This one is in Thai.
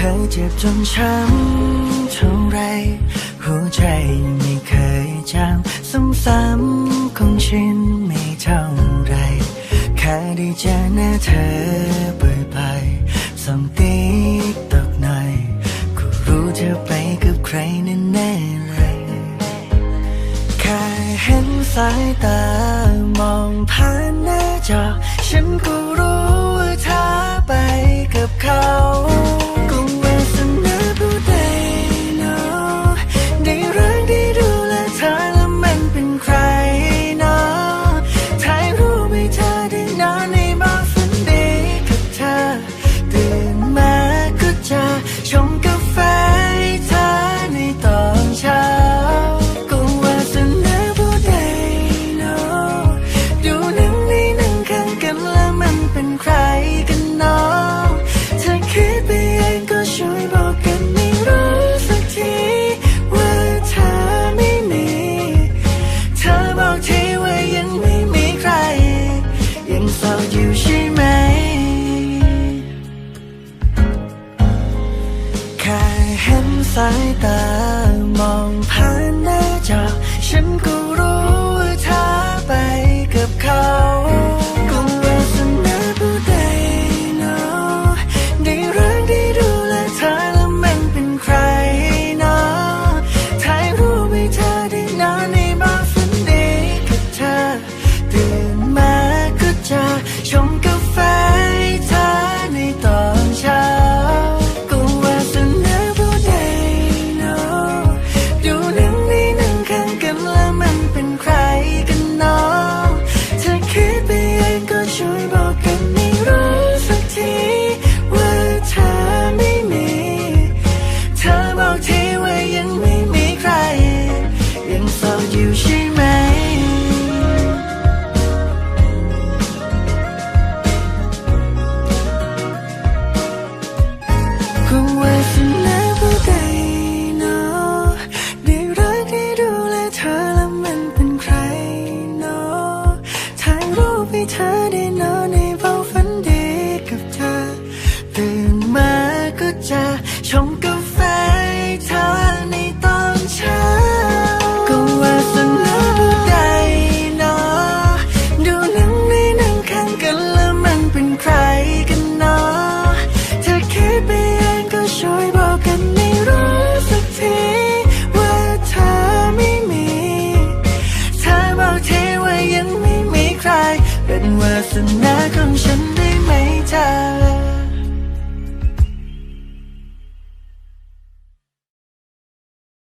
เจ็บจนช้ำเท่าไร หัวใจไม่เคยจำซ้ำๆคงชินไม่เท่าไร แค่ได้เจอหน้าเธอบ่อยๆส่องติ๊กตอกหน่อยก็รู้เธอไปกับใครแน่ๆเลย แค่เห็นสายตามองผ่านหน้าจอฉันก็ ใครกันเนาะถ้าคิดไปเองก็ช่วยบอกกันไม่รู้สักทีว่าเธอไม่มี เธอบอกทีว่ายังไม่มีใคร ยังโสดอยู่ใช่ไหม แค่เห็นสายตามองผ่านหน้าจอฉันก็รู้ had enough นาของฉัน